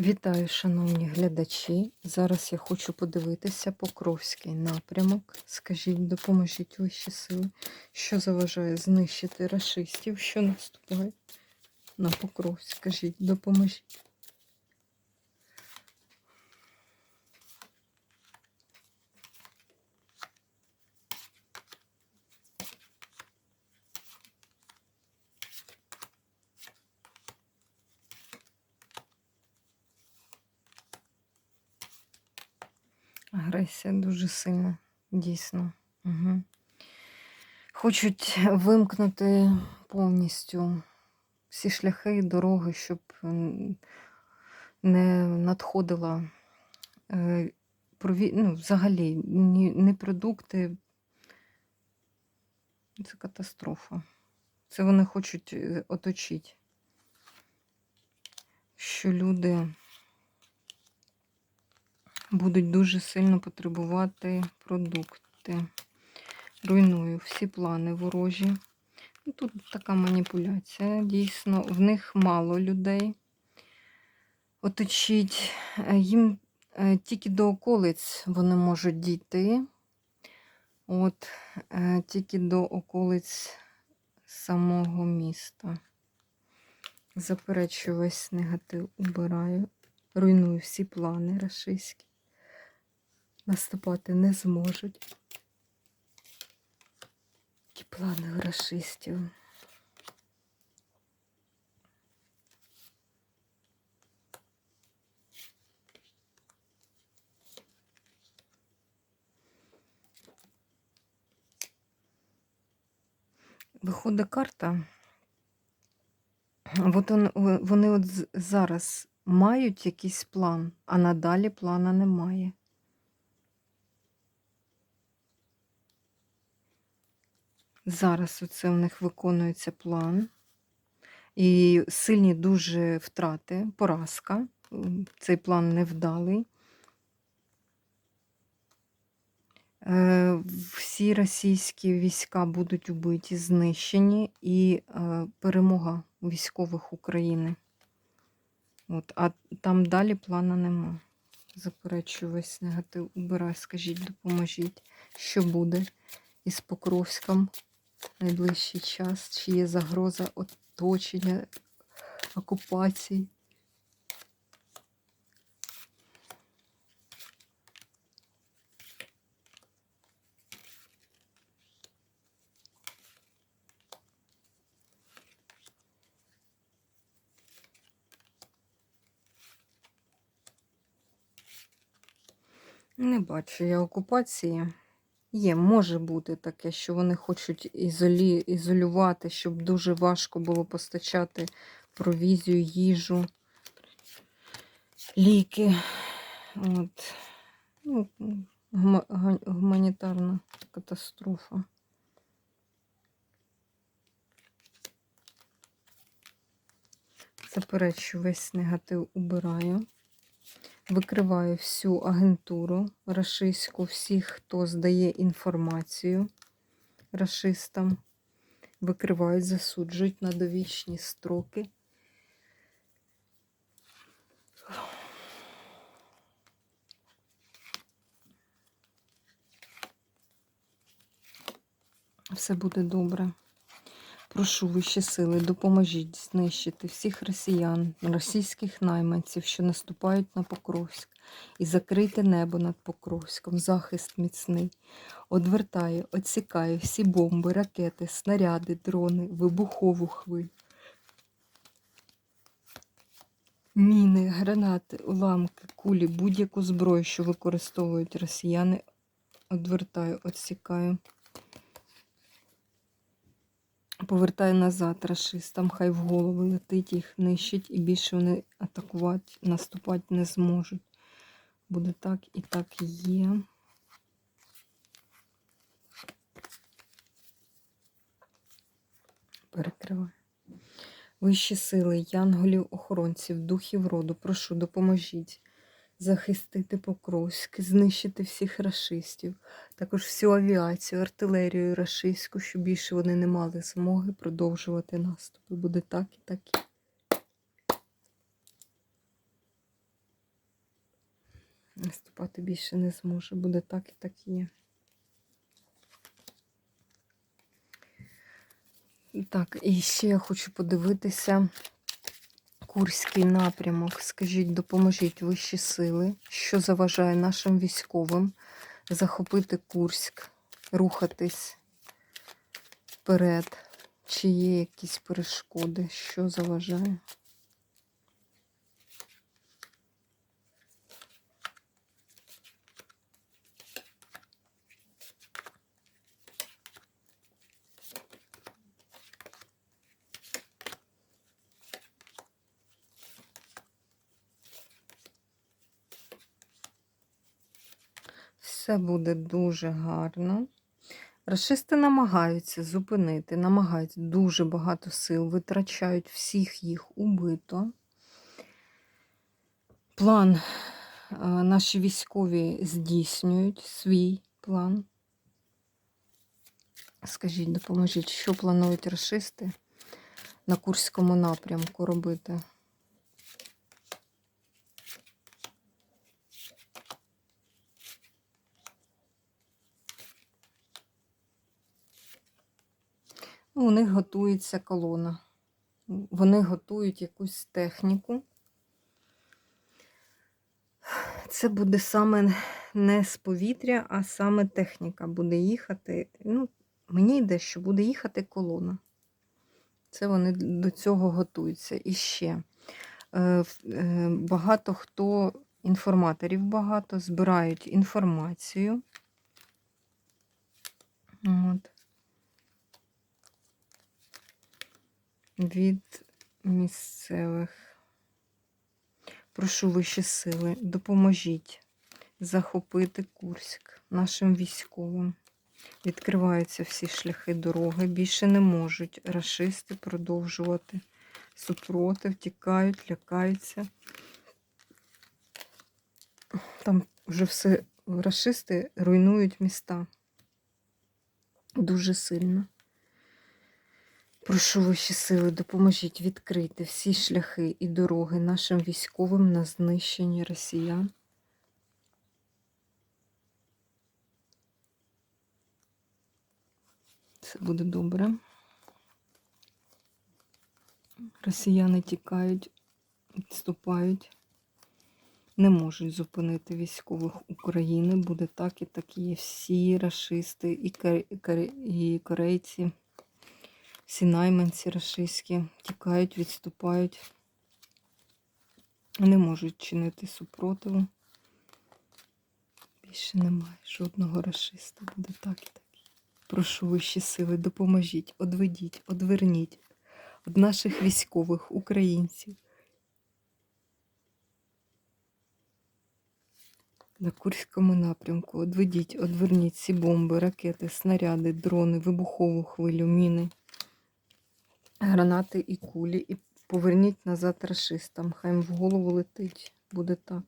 Вітаю, шановні глядачі. Зараз я хочу подивитися Покровський напрямок. Скажіть, допоможіть вищі сили, що заважає знищити расистів, що наступають на Покровськ. Скажіть, допоможіть. Агресія дуже сильна, дійсно. Угу. Хочуть вимкнути повністю всі шляхи і дороги, щоб не надходила е, ну, взагалі ні продукти. Це катастрофа. Це вони хочуть е, оточити, що люди будуть дуже сильно потребувати продукти. Руйную всі плани ворожі. Ну, Тут така маніпуляція. Дійсно, в них мало людей. Оточить е, їм е, тільки до околиць вони можуть дійти. От, е, тільки до околиць самого міста. Заперечую весь негатив, убираю, руйную всі плани рашистські наступати не зможуть. Ті плани у расистів. Виходить карта. От он, вони от зараз мають якийсь план, а надалі плана немає. Зараз оце в них виконується план. І сильні дуже втрати, поразка. Цей план невдалий. Е, Всі російські війська будуть убиті, знищені і е, перемога військових України. От, а там далі плана нема. Заперечую весь негатив. Убирай, скажіть, допоможіть, що буде із Покровськом найближчий час, чи є загроза оточення, окупації. Не бачу я окупації. Є, може бути таке, що вони хочуть ізолі... ізолювати, щоб дуже важко було постачати провізію, їжу, ліки. От. Ну, гуманітарна катастрофа. Заперечу весь негатив убираю. Викриваю всю агентуру рашистську, всіх, хто здає інформацію рашистам. Викривають, засуджують на довічні строки. Все буде добре. Прошу вищі сили, допоможіть знищити всіх росіян, російських найманців, що наступають на Покровськ, і закрийте небо над Покровськом, захист міцний. Одвертаю, отсікаю всі бомби, ракети, снаряди, дрони, вибухову хвилю. Міни, гранати, уламки, кулі, будь-яку зброю, що використовують росіяни, одвертаю, отсікаю. Повертаю назад рашистам, хай в голову летить, їх нищить, і більше вони атакувати, наступати не зможуть. Буде так і так є. Перекриваю. Вищі сили, янголів, охоронців, духів роду, прошу, допоможіть захистити Покровськ, знищити всіх рашистів, також всю авіацію, артилерію рашистську, щоб більше вони не мали змоги продовжувати наступи. Буде так і так. Наступати більше не зможе. Буде так і так є. Так, і ще я хочу подивитися Курський напрямок. Скажіть, допоможіть вищі сили, що заважає нашим військовим захопити Курськ, рухатись вперед. Чи є якісь перешкоди, що заважає? Все буде дуже гарно. Рашисти намагаються зупинити, намагаються дуже багато сил, витрачають всіх їх убито. План е, наші військові здійснюють свій план. Скажіть, допоможіть, що планують рашисти на Курському напрямку робити? У них готується колона. Вони готують якусь техніку. Це буде саме не з повітря, а саме техніка буде їхати. Ну, мені йде, що буде їхати колона. Це вони до цього готуються. І ще е, е, багато хто, інформаторів багато, збирають інформацію. От. Від місцевих. Прошу вищі сили, допоможіть захопити Курськ нашим військовим. Відкриваються всі шляхи дороги. Більше не можуть рашисти продовжувати супротив, тікають, лякаються. Там вже все рашисти руйнують міста дуже сильно. Прошу ваші сили, допоможіть відкрити всі шляхи і дороги нашим військовим на знищення росіян. Це буде добре. Росіяни тікають, відступають, не можуть зупинити військових України. Буде так і так є. Всі рашисти і, кор- і корейці. Всі найманці рашистські тікають, відступають, не можуть чинити супротиву. Більше немає жодного рашиста. Буде так і так. Прошу вищі сили, допоможіть, одведіть, одверніть від наших військових українців. На Курському напрямку одведіть, одверніть ці бомби, ракети, снаряди, дрони, вибухову хвилю, міни гранати і кулі, і поверніть назад рашистам. Хай в голову летить. Буде так.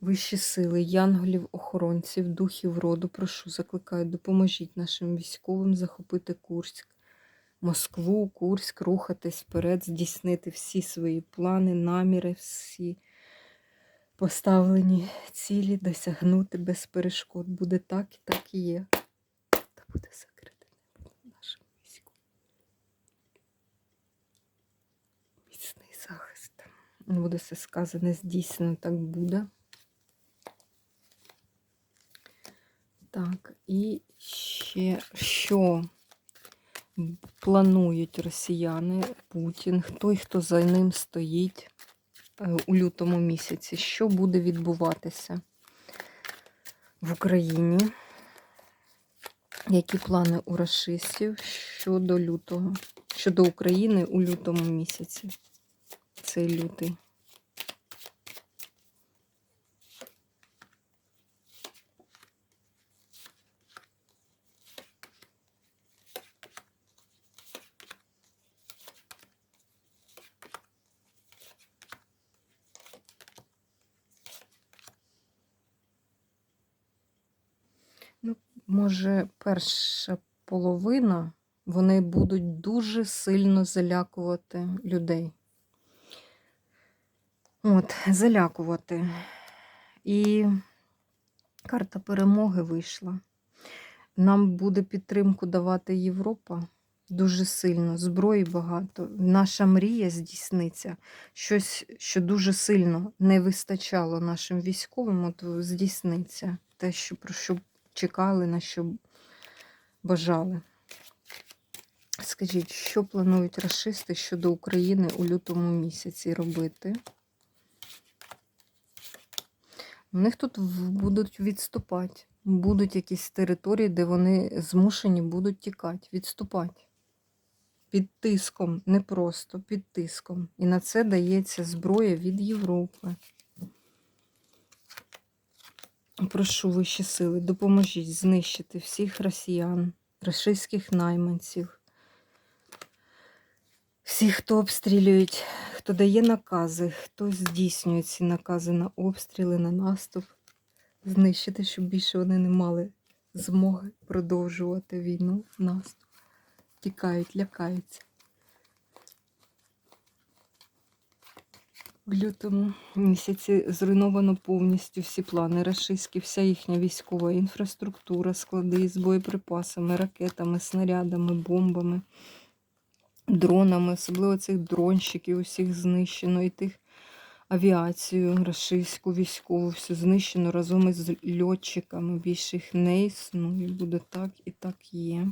Вищі сили, янголів, охоронців, духів роду, прошу, закликаю, допоможіть нашим військовим захопити Курськ, Москву, Курськ, рухатись вперед, здійснити всі свої плани, наміри, всі поставлені цілі, досягнути без перешкод. Буде так і так і є. Та буде закрите небо над нашим військовим. Міцний захист. Буде все сказане, здійснено, так буде. Так, і ще що планують росіяни, Путін, хто і хто за ним стоїть е, у лютому місяці, що буде відбуватися в Україні? Які плани у расистів щодо лютого, щодо України у лютому місяці? Цей лютий. Ну, може, перша половина вони будуть дуже сильно залякувати людей. От, залякувати. І карта перемоги вийшла. Нам буде підтримку давати Європа дуже сильно, зброї багато. Наша мрія здійсниться. Щось, що дуже сильно не вистачало нашим військовим, от здійсниться. Те, що, про що чекали, на що бажали. Скажіть, що планують расисти щодо України у лютому місяці робити? У них тут будуть відступати. Будуть якісь території, де вони змушені будуть тікати, відступати. Під тиском, не просто під тиском. І на це дається зброя від Європи. Прошу вищі сили, допоможіть знищити всіх росіян, рашистських найманців, всіх, хто обстрілюють, хто дає накази, хто здійснює ці накази на обстріли, на наступ, знищити, щоб більше вони не мали змоги продовжувати війну, наступ. Тікають, лякаються. В лютому місяці зруйновано повністю всі плани рашистські, вся їхня військова інфраструктура, склади з боєприпасами, ракетами, снарядами, бомбами, дронами, особливо цих дронщиків, усіх знищено, і тих авіацію, рашистську, військову, все знищено разом із льотчиками. Більше їх не існує. Буде так і так є.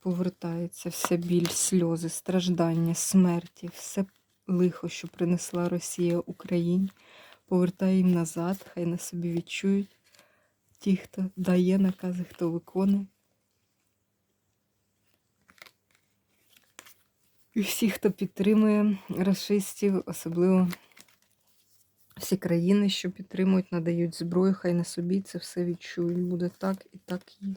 Повертається вся біль, сльози, страждання, смерті, все лихо, що принесла Росія Україні, повертає їм назад, хай на собі відчують ті, хто дає накази, хто виконує. І всі, хто підтримує расистів, особливо всі країни, що підтримують, надають зброю, хай на собі це все відчують. Буде так і так є.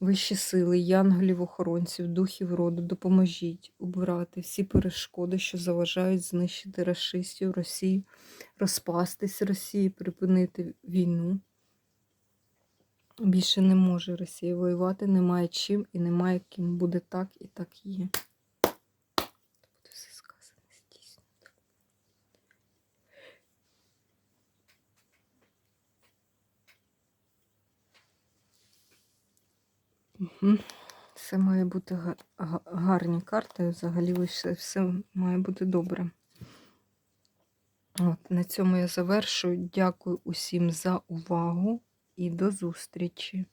Вищі сили, янголів, охоронців, духів роду, допоможіть убирати всі перешкоди, що заважають знищити расистів Росії, розпастись Росії, припинити війну. Більше не може Росія воювати, немає чим і немає ким. Буде так і так є. Буде все сказане, здійснено. Угу. Має бути га- га- гарні карти. Взагалі все, все має бути добре. От, на цьому я завершую. Дякую усім за увагу і до зустрічі!